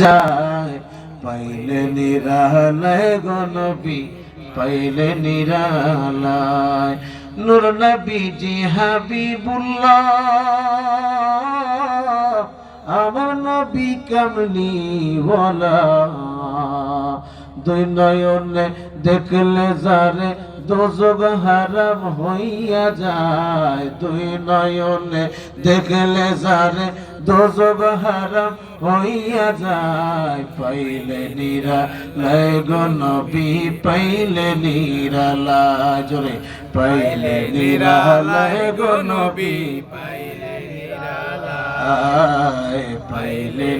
যায় পাইলে নিরালায় গনবী পাইলে নিরালায় নূর নবীজি হাবিবুল্লাহ। আমার নবী কামলি বলা দুই নয়নে দেখলে যারে দোজগ হারাম হইয়া যায়, দুই নয়নে দেখলে যারে দোজগ হারাম হইয়া যায়। পাইলে নিরা লয় নবী, পাইলে নিরালা জোরে, পাইলে নিরালায় নবী, পাইলে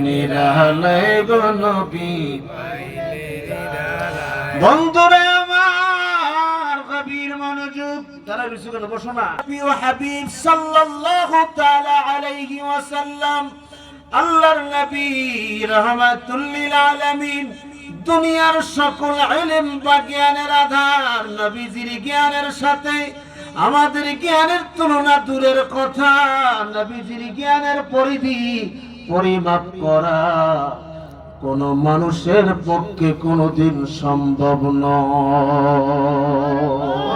নিরালায় গো নবী বন্ধুরে আমার গভীর মনোযোগ আল্লাহর দুনিয়ার সকল ইলম বা জ্ঞানের আধার নবীজির জ্ঞানের সাথে আমাদের জ্ঞানের তুলনা দূরের কথা, নবীজির জ্ঞানের পরিধি পরিমাপ করা কোন মানুষের পক্ষে কোনোদিন সম্ভব নয়।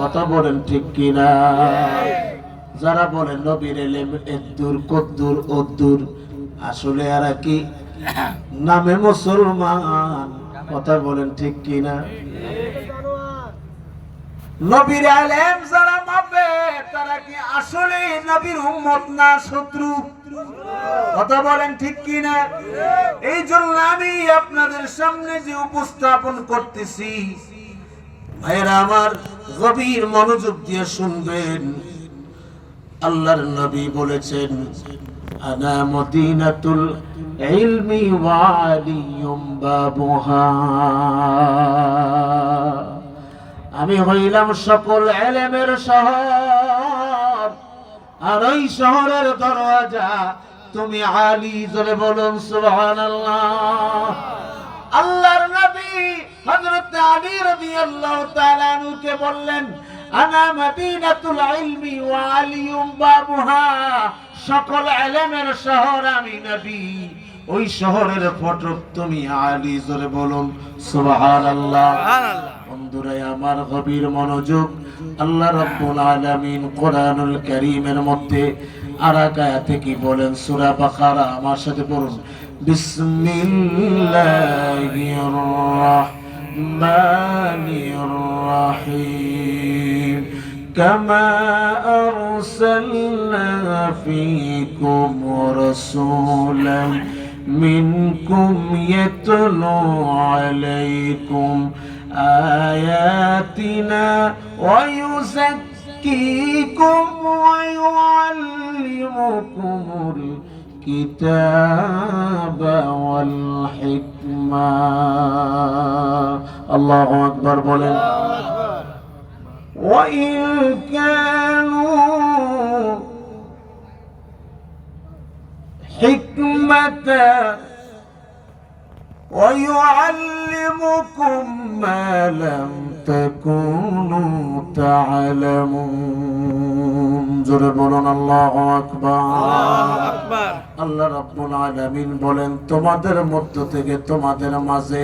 কথা বলেন ঠিক কিনা? যারা বলেন, নবীর এলেম এদ্দুর কদ্দুর অদ্দুর আসলে আর কি নামে মুসলমান? কথা বলেন ঠিক কিনা? নবীর আলেম যারা মাপে, তারা কি আসলে নবীর উম্মত না শত্রু? কথা বলেন ঠিক কিনা? এই জন্য আমি আপনাদের সামনে যে উপস্থাপন করতেছি ভাইয়েরা আমার গভীর মনোযোগ দিয়ে শুনবেন। আল্লাহর নবী বলেছেন, আনা মদিনাতুল ইলমি ওয়ালিয়ুম বাবুহা। আমি হইলাম সকল এলেমের শহর, আর ওই শহরের দরওয়াজা তুমি আলী জোরে বলুন, সুবহানাল্লাহ। আল্লাহর নবী হযরত আলী রাদিয়াল্লাহু তাআলা আনহুকে বললেন আনা মদিনাতুল ইলমি ওয়া আলিয়ুম বাবুহা। সকল ইলমের শহর আমি নবী। ওই শহরের ফটক তুমি আলী জোরে বলুন সুবহানাল্লাহ। বন্ধুরা আমার গভীর মনোযোগ আল্লাহ রাব্বুল আলামিন কোরআনুল কারীমের মধ্যে আরাকায়াতে কি বলেন সূরা বাকারা আমার সাথে পড়ুন। বিসমিল্লাহির রাহমানির الرحمن الرحيم. كما أرسلنا فيكم رسولا منكم يتلو عليكم آياتنا ويزكيكم ويعلمكم الكتاب والحكمة. الله أكبر بولن وإن كانوا حكمة ويعلمكم ما لم تكونوا تعلمون জোরে বলুন আল্লাহ আকবার আল্লাহ রাব্বুল আলামিন বলেন তোমাদের মধ্য থেকে তোমাদের মাঝে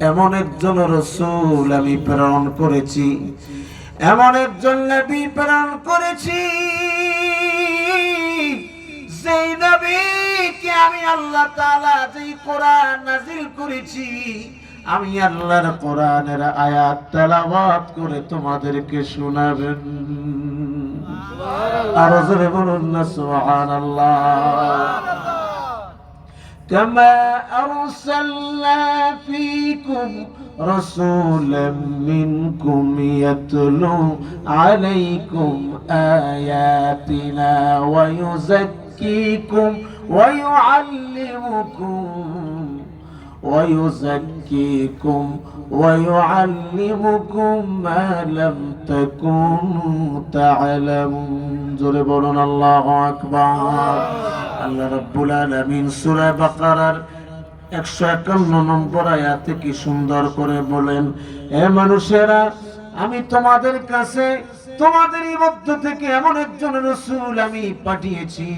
এমন একজন রসূল আমি প্রেরণ করেছি এমন একজন নবী প্রেরণ করেছি সেই নবীকে আমি আল্লাহ তাআলা যেই কোরআন নাজিল করেছি আমি আল্লাহর কোরআনের আয়াত তেলাওয়াত করে তোমাদেরকে শোনাবেন আরো জোরে বলুন না সুবহানাল্লাহ كما أرسلنا فيكم رسولا منكم يتلو عليكم آياتنا ويزكيكم ويعلمكم ويزكيكم ويعلمكم ما لم تكونوا تعلمون জোরে বলুন আল্লাহু আকবার আল্লাহ রাব্বুল আলামিন সূরা বাকারার একশো একান্ন নম্বর আয়াতে কি সুন্দর করে বলেন এ মানুষেরা আমি তোমাদের কাছে তোমাদেরই মধ্য থেকে এমন একজন রসুল আমি পাঠিয়েছি